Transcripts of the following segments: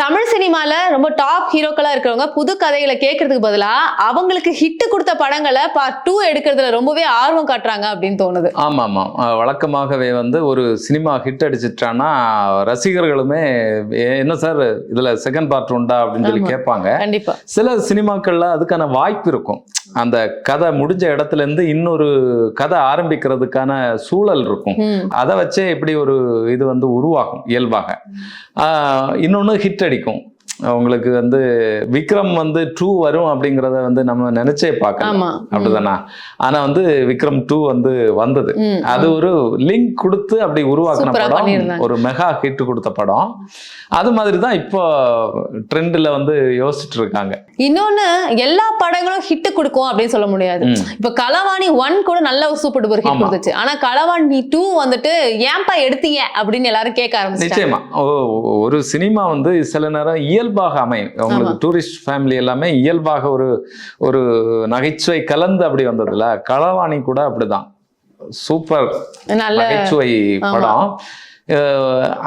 தமிழ் சினிமால ரொம்ப டாப் ஹீரோக்களா இருக்கிறவங்க புது கதைகளை கேட்கறதுக்கு பதிலா அவங்களுக்கு ஹிட் கொடுத்த படங்களை பார்ட் டூ எடுக்கிறதுல ரொம்பவே ஆர்வம் காட்டுறாங்க அப்படின்னு தோணுது. ஆமாம். அஹ் வழக்கமாகவே வந்து ஒரு சினிமா ஹிட் அடிச்சிட்டான்னா ரசிகர்களுமே "ஏ- என்ன சார் இதில் செகண்ட் பார்ட் உண்டா? அப்படின்னு சொல்லி ஆமா. கேட்பாங்க. கண்டிப்பா. சில சினிமாக்கள்ல அதுக்கான வாய்ப்பு இருக்கும். அந்த கதை முடிஞ்ச இடத்துல இருந்து இன்னொரு கதை ஆரம்பிக்கிறதுக்கான சூழல் இருக்கும். அதை வச்சே இப்படி ஒரு இது வந்து உருவாகும் இயல்பாக. ஆஹ் இன்னொன்னு ஹிட் அடிக்கும். உங்களுக்கு வந்து விக்ரம் வந்து டூ வரும் அப்படிங்கிறத வந்து நம்ம நினைச்சே பார்க்கலாம். அப்படிதானா? ஆனா வந்து விக்ரம் டூ வந்து வந்தது. அது ஒரு லிங்க் கொடுத்து அப்படி உருவாக்கின படம். ஒரு மெகா ஹிட் கொடுத்த படம். அது மாதிரி தான் இப்போ ட்ரெண்ட்ல வந்து யோசிச்சுட்டு இருக்காங்க. இன்னொன்னு எல்லா படங்களும் ஹிட் கொடுக்கும் அப்படின்னு சொல்ல முடியாது. இப்ப களவாணி ஒன் கூட நல்ல ஒரு சூப்பர் டூப்பர் ஹிட். கொடுத்துச்சு. ஆனா களவாணி டூ வந்துட்டு ஏன்பா எடுத்தீங்க? அப்படின்னு எல்லாரும் கேட்க ஆரம்பிச்சிட்டாங்க. நிச்சயமா. ஒரு சினிமா வந்து சில நேரம் இயல்பாக அமையும். உங்களுக்கு டூரிஸ்ட் ஃபேமிலி எல்லாமே இயல்பாக ஒரு ஒரு நகைச்சுவை கலந்து அப்படி வந்ததுல களவாணி கூட அப்படிதான். சூப்பர் நகைச்சுவை. படம்.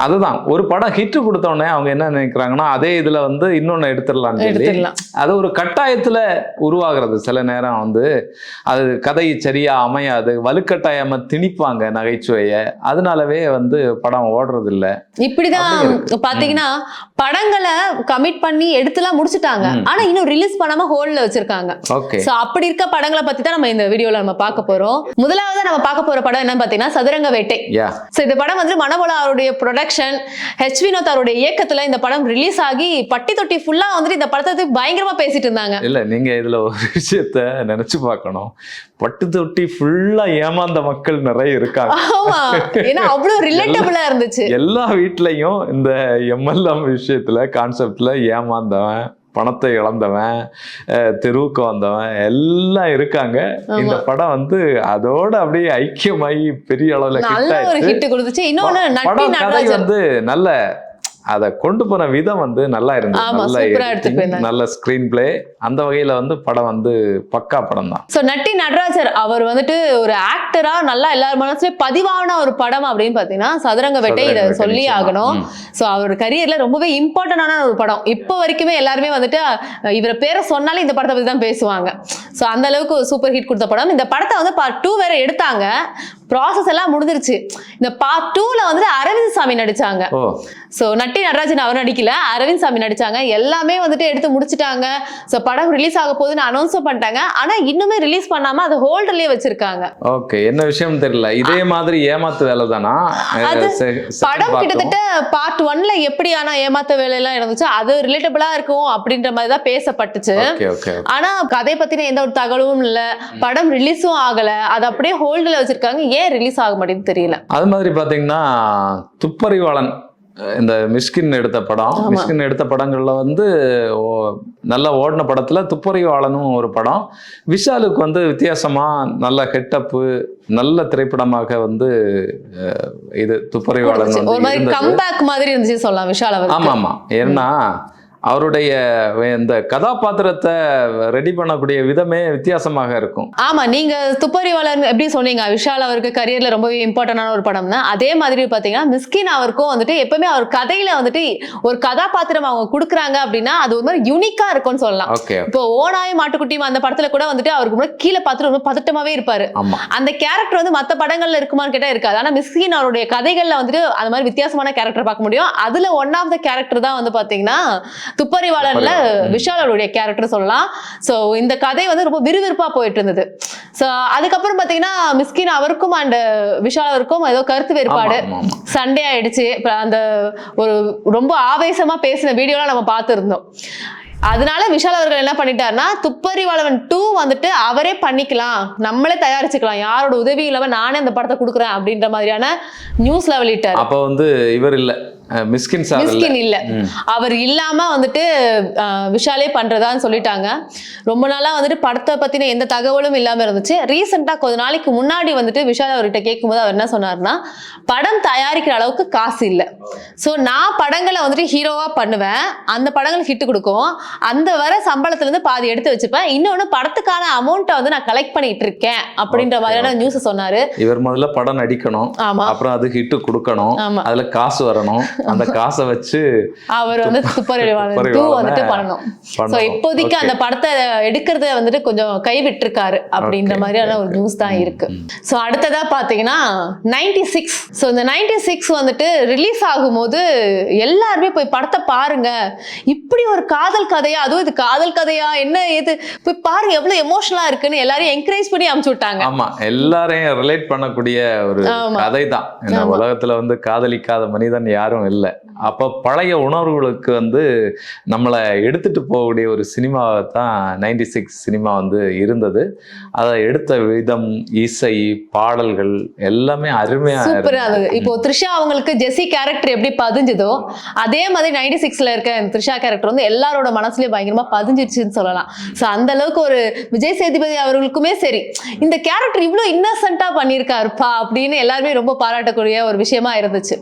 அதுதான். ஒரு படம் ஹிட் கொடுத்த உடனே அவங்க என்ன நினைக்கிறாங்கன்னா அதே இதுல வந்து இன்னொன்னு எடுத்துடலாம் சொல்லி அது ஒரு கட்டாயத்துல உருவாகிறது. சில நேரம் வந்து அது கதை சரியா அமையாது வலுக்கட்டாயமா திணிப்பாங்க நகைச்சுவைய. அதனாலவே வந்து படம் ஓடுறது இல்ல இப்படிதான் பாத்தீங்கன்னா படங்களை கமிட் பண்ணி எடுத்துலாம் முடிச்சிட்டாங்க. ஆனா இன்னும் ரிலீஸ் பண்ணாம ஹோல்ட்ல வச்சிருக்காங்க. ஓகே சோ அப்படி இருக்க படங்களை பத்தி தான் நம்ம இந்த வீடியோல நம்ம பார்க்க போறோம். முதலாவது நம்ம பார்க்க போற படம் என்னன்னு பாத்தீங்கன்னா சதுரங்க வேட்டை. யா சோ இந்த படம் வந்து மனோபலா அவருடைய ப்ரொடக்ஷன் ஹெச் வினோத் அவருடைய இயக்கத்துல இந்த படம் ரிலீஸ் ஆகி பட்டி தொட்டி ஃபுல்லா வந்துட்டு இந்த படத்தை பயங்கரமா பேசிட்டு இருந்தாங்க. இல்ல நீங்க இதுல ஒரு விஷயத்த நினைச்சு பார்க்கணும். பட்டு தொட்டி ஃபுல்லா ஏமாந்த மக்கள் நிறைய இருக்காங்க. ஆமா. ஏன்னா அவ்வளவு ரிலேட்டபிளா இருந்துச்சு. எல்லா வீட்லயும் இந்த எம்எல்எம் விஷயத்துல கான்செப்ட்ல ஏமாந்தவன் பணத்தை இழந்தவன் தெருவுக்கு வந்தவன் எல்லாம் இருக்காங்க. இந்த படம் வந்து அதோட அப்படியே ஐக்கியமாகி பெரிய அளவுல இன்னொன்னு படம் கதை வந்து நல்ல அத கொண்டு போன விதம் வந்து நல்லா இருந்தது. நல்ல. நல்ல ஸ்கிரீன் பிளே அந்த வகையில வந்து படம் வந்து பக்கா படம் தான். சோ நட்டி நடராஜர் அவர் வந்துட்டு ஒரு ஆக்டரா நல்லா எல்லார் மனசுலயும் பதிவான ஒரு படம் அப்படின்னு பாத்தீங்கன்னா சதுரங்க வேட்டை இதை சொல்லி ஆகணும். சோ அவர் கரியர்ல ரொம்பவே இம்பார்ட்டன்டான ஒரு படம். இப்போ வரைக்குமே எல்லாருமே வந்துட்டு இவரை பேரை சொன்னாலே இந்த படத்தை பத்தி தான் பேசுவாங்க. சோ அந்த அளவுக்கு சூப்பர் ஹிட் கொடுத்த படம். இந்த படத்தை வந்து பார்ட் டூ வேற எடுத்தாங்க. ப்ராசஸ் எல்லாம் முடிஞ்சிருச்சு. இந்த பார்ட் டூல வந்துட்டு அரவிந்த் சாமி நடிச்சாங்க. ஸோ நட்டி நடராஜன் அவர் நடிக்கல அரவிந்த் சாமி நடிச்சாங்க. எல்லாமே வந்துட்டு எடுத்து முடிச்சிட்டாங்க. ஸோ படம் ரிலீஸ் ஆக போகுதுன்னு அனௌன்ஸும் பண்ணிட்டாங்க. ஆனா இன்னுமே ரிலீஸ் பண்ணாம அதை ஹோல்டர்லயே வச்சிருக்காங்க. ஓகே என்ன விஷயம் தெரியல. இதே மாதிரி ஏமாத்து வேலை தானா படம் கிட்டத்தட்ட பார்ட் ஒன்ல எப்படி ஆனா ஏமாத்த வேலையெல்லாம் இருந்துச்சு அது ரிலேட்டபிளா இருக்கும் அப்படின்ற மாதிரி தான் பேசப்பட்டுச்சு. ஆனா கதை பத்தின எந்த ஒரு தகவலும் இல்ல. படம் ரிலீஸும் ஆகல. அது அப்படியே ஹோல்டுல வச்சிருக்காங்க. ஏன் ரிலீஸ் ஆக மாட்டேங்குது தெரியல. அது மாதிரி பாத்தீங்கன்னா துப்பறிவாளன் இந்த மிஷ்கின் எடுத்த படம். மிஷ்கின் எடுத்த படங்கள்ல வந்து நல்லா ஓடின படத்துல துப்பறிவாளனும் ஒரு படம். விஷாலுக்கு வந்து வித்தியாசமா நல்ல ஹெட்டப்பு நல்ல திரைப்படமாக வந்து இது துப்பறிவாளன் மாதிரி இருந்தது. கம்பேக் மாதிரி இருந்துச்சு சொல்லலாம் விஷால் ஆமா ஆமா ஏன்னா அவருடைய இந்த கதாபாத்திரத்தை ரெடி பண்ணக்கூடிய விதமே வித்தியாசமாக இருக்கும். ஆமா நீங்க துப்பறிவாளர் எப்படி சொன்னீங்க? விஷால் அவருக்கு கரியர்ல ரொம்பவே இம்பார்ட்டன்டான ஒரு படம் தான் அதே மாதிரி பாத்தீங்கன்னா மிஸ்கின் அவருக்கும் வந்துட்டு எப்பவுமே அவர் கதையில வந்துட்டு ஒரு கதாபாத்திரம் அவங்க கொடுக்குறாங்க அப்படின்னா அது ஒரு மாதிரி யூனிக்கா இருக்கும்னு சொல்லலாம். இப்போ ஓனாய் மாட்டுக்குட்டியும் அந்த படத்துல கூட வந்துட்டு அவருக்கு முன்னாடி கீழே பார்த்துட்டு ரொம்ப பதட்டமாவே இருப்பாரு. அந்த கேரக்டர் வந்து மத்த படங்கள்ல இருக்குமான்னு கேட்டா இருக்காது. ஆனா மிஸ்கின் அவருடைய கதைகள்ல வந்துட்டு அந்த மாதிரி வித்தியாசமான கேரக்டர் பார்க்க முடியும். அதுல ஒன் ஆஃப் த கேரக்டர் தான் வந்து பாத்தீங்கன்னா துப்பறிவாளன்ல துப்பறிவாளன். விஷால் அவருடைய கேரக்டர் சொல்லலாம். சோ இந்த கதை வந்து ரொம்ப விறுவிறுப்பா போயிட்டு இருந்தது சோ அதுக்கப்புறம் பாத்தீங்கன்னா மிஸ்கின் அவருக்கும் அண்ட் விஷால் அவருக்கும் ஏதோ கருத்து வேறுபாடு. சண்டே ஆயிடுச்சு இப்ப அந்த ஒரு ரொம்ப ஆவேசமா பேசின வீடியோலாம் நம்ம பார்த்துருந்தோம். அதனால விஷால் அவர்கள் என்ன பண்ணிட்டாருன்னா துப்பறிவாளவன் டூ வந்துட்டு அவரே பண்ணிக்கலாம் நம்மளே தயாரிச்சுக்கலாம் யாரோட உதவி இல்லாம நானே அந்த படத்தை கொடுக்குறேன் அப்படின்ற மாதிரியான நியூஸ்ல வெளியிட்டாரு. அப்ப வந்து இவர் இல்ல மிஸ்கின் சார் இல்ல. மிஸ்கின் இல்ல. அவர் இல்லாம வந்துட்டு விஷாலே பண்றதான்னு சொல்லிட்டாங்க. ரொம்ப நாளா வந்துட்டு படத்தை பத்தின எந்த தகவலும் இல்லாம இருந்துச்சு. ரீசெண்டா கொஞ்ச நாளைக்கு முன்னாடி வந்துட்டு விஷால் அவர்கிட்ட கேட்கும்போது அவர் என்ன சொன்னார்னா படம் தயாரிக்கிற அளவுக்கு காசு இல்ல. சோ நான் படங்களை வந்துட்டு ஹீரோவா பண்ணுவேன். அந்த படங்கள் ஹிட் கொடுக்கும். அந்த வர சம்பளத்துல இருந்து பாதி எடுத்து வச்சுப்பேன். இன்னொன்னு படத்துக்கான அமௌண்ட்டை வந்து நான் கலெக்ட் பண்ணிட்டு இருக்கேன் அப்படின்ற மாதிரியான நியூஸ் சொன்னாரு. இவர் முதல்ல படம் நடிக்கணும். அப்புறம் அது ஹிட் கொடுக்கணும். அதுல காசு வரணும். அந்த காசை வச்சு அவர் வந்து துப்பறிவாளனை. டூ வந்துட்டு பண்ணணும். இப்போதைக்கு. அந்த படத்தை எடுக்கிறத வந்துட்டு கொஞ்சம் கைவிட்டிருக்காரு அப்படின்ற. மாதிரியான ஒரு நியூஸ் தான் இருக்கு. சோ அடுத்ததா பாத்தீங்கன்னா நைன்டி சிக்ஸ் ஸோ இந்த நைன்டி சிக்ஸ் வந்துட்டு ரிலீஸ் ஆகும்போது எல்லாருமே போய் படத்தை பாருங்க. இப்படி ஒரு காதல் கதையா? அதுவும் இது காதல் கதையா? என்ன இது போய் பாருங்க எவ்வளவு எமோஷனலா இருக்குன்னு எல்லாரையும் என்கரேஜ் பண்ணி அமுச்சு விட்டாங்க. ஆமா எல்லாரையும் ரிலேட் பண்ணக்கூடிய ஒரு. கதை தான். உலகத்துல வந்து காதலிக்காத மனிதன் யாரும் இல்லை. அப்ப பழைய உணர்வுகளுக்கு வந்து நம்மளை எடுத்துட்டு போகக்கூடிய ஒரு சினிமாவை தான் நைன்டி சிக்ஸ் சினிமா வந்து இருந்தது. அதை எடுத்த விதம் இசை பாடல்கள் எல்லாமே அருமையா இப்போ த்ரிஷா அவங்களுக்கு ஜெஸி கேரக்டர் எப்படி பதிஞ்சுதோ அதே மாதிரி நைன்டி சிக்ஸ்ல இருக்க த்ரிஷா கேரக்டர் வந்து எல்லாரோட மனசுலயும் பயங்கரமா பதிஞ்சிருச்சுன்னு சொல்லலாம். சோ அந்த அளவுக்கு ஒரு விஜய் சேதுபதி அவர்களுக்குமே சரி இந்த கேரக்டர் இவ்வளவு இன்னசென்ட்டா பண்ணியிருக்காருப்பா அப்படின்னு எல்லாருமே ரொம்ப பாராட்டக்கூடிய ஒரு விஷயமா இருந்துச்சு.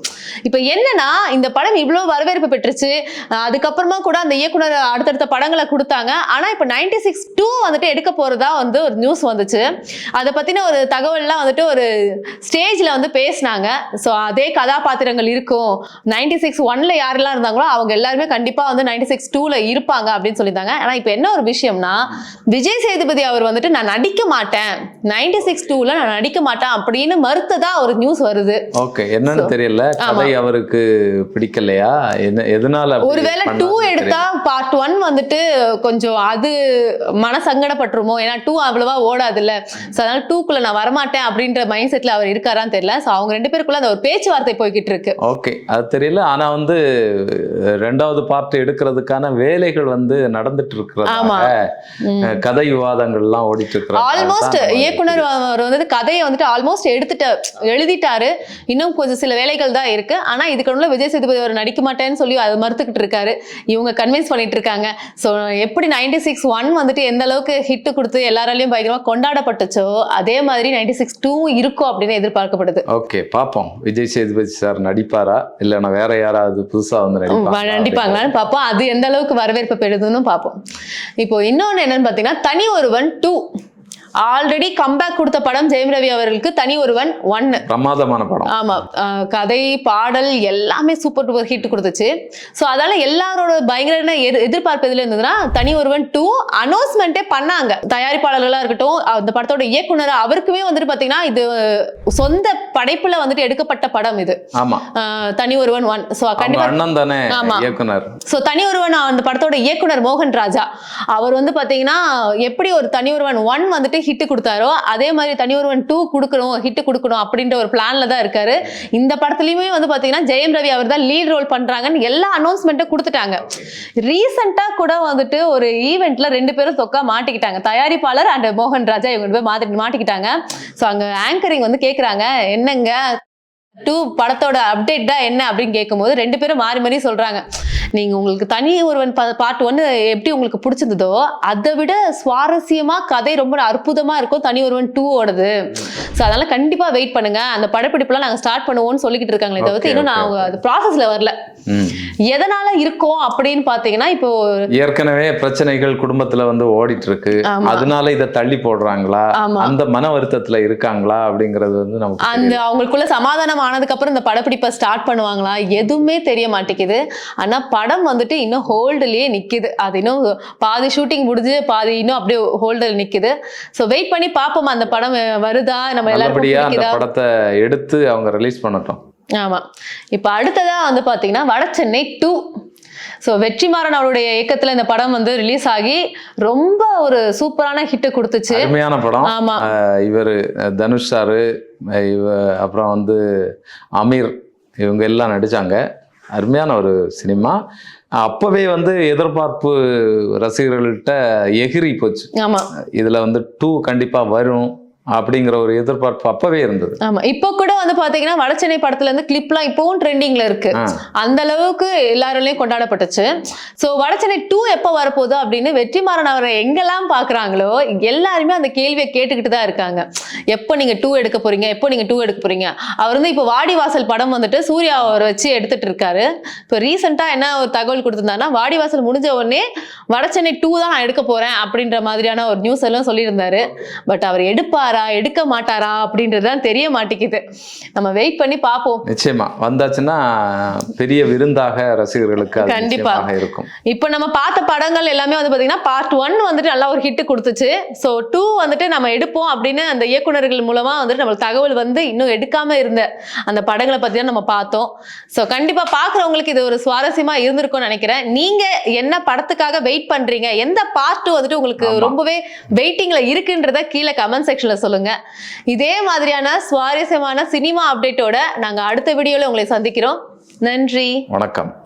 இப்போ என்னன்னா இந்த படம் இவ்வளவு வரவேற்பு பெற்றுச்சு. அதுக்கப்புறமா கூட அந்த இயக்குனர் அடுத்தடுத்த படங்களை கொடுத்தாங்க. ஆனா இப்போ நைன்டி சிக்ஸ் டூ வந்துட்டு எடுக்க போறதா வந்து ஒரு நியூஸ் வந்துச்சு. அதை பத்தின ஒரு தகவல்லாம் வந்துட்டு ஒரு ஸ்டேஜ்ல வந்து பேசினாங்க. ஸோ அதே கதாபாத்திரங்கள் இருக்கும். நைன்டி சிக்ஸ் ஒன்ல யாரெல்லாம் இருந்தாங்களோ அவங்க எல்லாருமே கண்டிப்பா வந்து நைன்டி சிக்ஸ் டூல இருப்பாங்க. அப்படின்னு சொல்லியிருந்தாங்க. ஆனா இப்போ என்ன ஒரு விஷயம்னா விஜய் சேதுபதி அவர் வந்துட்டு நான் நடிக்க மாட்டேன். நைன்டி சிக்ஸ் டூல நான் நடிக்க மாட்டேன் அப்படின்னு மறுத்ததா ஒரு நியூஸ் வருது. ஓகே. என்னன்னு தெரியல. கதை அவருக்கு பிடிக்கலையா? என்ன எதனால ஒருவேளை டூ எடுத்தா பார்ட் ஒன் வந்துட்டு கொஞ்சம் அது மன சங்கடப்பட்டுருமோ ஏன்னா டூ அவ்வளவா ஓடாதுல்ல. ஸோ அதனால டூக்குள்ள நான் வரமாட்டேன் அப்படின்ற மைண்ட் செட்ல அவர் இருக்காரான்னு தெரியல. ஸோ அவங்க ரெண்டு பேருக்குள்ள அந்த ஒரு பேச்சுவார்த்தை போய்கிட்டு இருக்கு. ஓகே. அது தெரியல. ஆனா வந்து ரெண்டாவது பார்ட் எடுக்கிறதுக்கான வேலைகள் வந்து நடந்துட்டு ம். கதை விவாதங்கள்லாம் ஓடிட்டு இருக்கிறது ஆல்மோஸ்ட் இயக்குனர் அவர் வந்துட்டு கதையை வந்துட்டு ஆல்மோஸ்ட் எடுத்துட்டு எழுதிட்டாரு. இன்னும் கொஞ்சம் சில வேலைகள் தான் இருக்கு. ஆனா இதுக்கு நடுவுல விஜய் சேதுபதி அவர் நடிக்க மாட்டேன்னு சொல்லி அதை மறுத்துக்கிட்டு இருக்காரு இவங்க கன்வின்ஸ் பண்ணிட்டு இருக்காங்க ஸோ எப்படி நைன்டி சிக்ஸ் ஒன் வந்துட்டு எந்த அளவுக்கு ஹிட் கொடுத்து எல்லாராலையும் பயங்கரமா கொண்டாடப்பட்டுச்சோ அதே மாதிரி நைன்டி சிக்ஸ் டூ இருக்கும் அப்படின்னு எதிர்பார்க்கப்படுது. ஓகே பாப்போம் விஜய் சேதுபதி சார் நடிப்பாரா? இல்லைன்னா வேற யாராவது புதுசா வந்து நடிப்பாங்களான்னு பார்ப்போம். அது எந்த அளவுக்கு வரவேற்பு பெறுதுன்னு பார்ப்போம். இப்போ இன்னொன்று என்னன்னு பார்த்தீங்கன்னா தனி ஒருவன் டூ ஆல்ரெடி கம்பேக் கொடுத்த படம் ஜெயம் ரவி அவர்களுக்கு தனி ஒருவன் ஒன்னு பிரமாதமான படம். ஆமா கதை பாடல் எல்லாமே சூப்பர் டூப்பர் ஹிட் கொடுத்துச்சு. ஸோ அதனால எல்லாரோட பயங்கர எதிர்- எதிர்பார்ப்பு எதுல இருந்ததுன்னா தனி ஒருவன் டூ அனௌன்ஸ்மெண்ட்டே பண்ணாங்க. தயாரிப்பாளர்களா இருக்கட்டும் அந்த படத்தோட இயக்குனர் அவருக்குமே வந்துட்டு பாத்தீங்கன்னா இது சொந்த படைப்புல வந்துட்டு எடுக்கப்பட்ட படம் இது. ஆமா. தனி ஒருவன் ஒன் ஸோ கண்டிப்பா ஆமா. இயக்குனர். ஸோ தனி ஒருவன் அந்த படத்தோட இயக்குனர் மோகன் ராஜா. அவர் வந்து பாத்தீங்கன்னா எப்படி ஒரு தனி ஒருவன் ஒன் வந்துட்டு ஹிட் கொடுத்தாரோ அதே மாதிரி தனி ஒருவன் டூ கொடுக்கணும் ஹிட் கொடுக்கணும் அப்படின்ற ஒரு பிளான்ல தான் இருக்காரு. இந்த படத்துலயுமே வந்து பாத்தீங்கன்னா ஜெயம் ரவி அவர் தான் லீட் ரோல் பண்றாங்கன்னு எல்லா அனௌன்ஸ்மெண்ட்டும் கொடுத்துட்டாங்க. ரீசெண்டா கூட வந்துட்டு ஒரு ஈவெண்ட்ல ரெண்டு பேரும் தொக்கா மாட்டிக்கிட்டாங்க. தயாரிப்பாளர் அண்ட் மோகன் ராஜா இவங்க போய் பேர் மாட்டி மாட்டிக்கிட்டாங்க. ஸோ அங்க ஆங்கரிங் வந்து கேக்குறாங்க. என்னங்க? டூ படத்தோட அப்டேட் தான் என்ன அப்படின்னு கேட்கும்போது ரெண்டு பேரும் மாறி மாறி சொல்றாங்க. நீங்க உங்களுக்கு தனி ஒருவன் பார்ட் ஒன்னு எப்படி உங்களுக்கு பிடிச்சிருந்ததோ அதை விட சுவாரஸ்யமா கதை ரொம்ப அற்புதமா இருக்கும் தனி ஒருவன் டூ ஓடுது. ஸோ அதனால கண்டிப்பா வெயிட் பண்ணுங்க. அந்த படப்பிடிப்புலாம் நாங்க ஸ்டார்ட் பண்ணுவோம்னு சொல்லிக்கிட்டு இருக்காங்களே தவிர்த்து இன்னும் நான் அது ப்ராசஸ்ல வரல. எதனால இருக்கும் அப்படின்னு பாத்தீங்கன்னா இப்போ ஏற்கனவே பிரச்சனைகள் குடும்பத்துல வந்து ஓடிட்டு இருக்கு. அதனால இதை தள்ளி போடுறாங்களா. அந்த மன வருத்தத்துல இருக்காங்களா? அப்படிங்கறது வந்து நமக்கு அந்த. அவங்களுக்குள்ள சமாதானம் ஆனதுக்கு அப்புறம் இந்த படப்பிடிப்பை ஸ்டார்ட் பண்ணுவாங்களா? எதுவுமே தெரிய மாட்டேங்குது. ஆனா படம் வந்துட்டு இன்னும் ஹோல்டுலயே நிக்குது. அது இன்னும் பாதி ஷூட்டிங் முடிஞ்சு பாதி இன்னும் அப்படியே ஹோல்டில் நிக்குது. ஸோ வெயிட் பண்ணி பார்ப்போம் அந்த படம் வருதா? நம்ம பிடிக்குதா? படத்தை எடுத்து அவங்க ரிலீஸ் பண்ணட்டும். ஆமா. இப்போ அடுத்ததா வந்து பாத்தீங்கன்னா வடசென்னை டூ ஸோ வெற்றிமாறன் அவருடைய இயக்கத்துல இந்த படம் வந்து ரிலீஸ் ஆகி ரொம்ப ஒரு சூப்பரான ஹிட் கொடுத்துச்சு. அருமையான படம். ஆமா. இவர் தனுஷ் சாரு இவ அப்புறம் வந்து அமீர் இவங்க எல்லாம் நடிச்சாங்க. அருமையான ஒரு சினிமா. அப்பவே வந்து எதிர்பார்ப்பு ரசிகர்கள்ட்ட எகிரி போச்சு. இதுல வந்து டூ கண்டிப்பா வரும். அப்படிங்கிற ஒரு எதிர்பார்ப்பு அப்பவே இருந்தது. ஆமா. இப்போ கூட வந்து பாத்தீங்கன்னா வடச்சென்னை படத்துல இருந்து கிளிப்லாம் இப்பவும் ட்ரெண்டிங்ல இருக்கு. அந்த அளவுக்கு எல்லாராலையும் கொண்டாடப்பட்டுச்சு. சோ வடச்சென்னை டூ எப்போ வரப்போகுது அப்படின்னு வெற்றிமாறன் அவரை எங்கெல்லாம் பாக்குறாங்களோ எல்லாருமே அந்த கேள்வியை கேட்டுக்கிட்டு தான் இருக்காங்க. எப்போ நீங்க டூ எடுக்க போறீங்க? எப்போ நீங்க டூ எடுக்க போறீங்க? அவர் வந்து இப்போ வாடிவாசல் படம் வந்துட்டு சூர்யா அவர் வச்சு எடுத்துட்டு இருக்காரு. இப்போ ரீசெண்டா என்ன ஒரு தகவல் கொடுத்திருந்தாருன்னா வாடிவாசல் முடிஞ்ச உடனே வடச்சென்னை டூ தான் நான் எடுக்க போறேன் அப்படின்ற மாதிரியான ஒரு நியூஸ் எல்லாம் சொல்லியிருந்தாரு. பட் அவர் எடுப்பாரா. எடுக்க மாட்டாரா அப்படின்றது தான் தெரிய மாட்டேங்குது. நம்ம வெயிட் பண்ணி பார்ப்போம். நிச்சயமா. வந்தாச்சுன்னா பெரிய விருந்தாக ரசிகர்களுக்கு கண்டிப்பா. இருக்கும். இப்போ நம்ம பார்த்த படங்கள் எல்லாமே வந்து பாத்தீங்கன்னா பார்ட் ஒன் வந்துட்டு நல்லா ஒரு ஹிட் கொடுத்துச்சு. ஸோ டூ வந்துட்டு நம்ம எடுப்போம் அப்படின்னு அந்த இயக்குனர்கள் மூலமா வந்துட்டு நம்மளுக்கு தகவல் வந்து இன்னும் எடுக்காம இருந்த அந்த படங்களை பத்தி தான் நம்ம பார்த்தோம். ஸோ கண்டிப்பா பார்க்குறவங்களுக்கு இது ஒரு சுவாரஸ்யமா இருந்திருக்கும்னு நினைக்கிறேன். நீங்க என்ன படத்துக்காக வெயிட் பண்றீங்க? எந்த பார்ட் உங்களுக்கு உங்களுக்கு. ரொம்பவே வெயிட்டிங்ல இருக்குன்றத கீழே கமெண்ட் செக்ஷன்ல சொல்லுங்க. இதே மாதிரியான சுவாரஸ்யமான சினிமா அப்டேட்டோட நாங்க அடுத்த வீடியோல உங்களை சந்திக்கிறோம். நன்றி. வணக்கம்.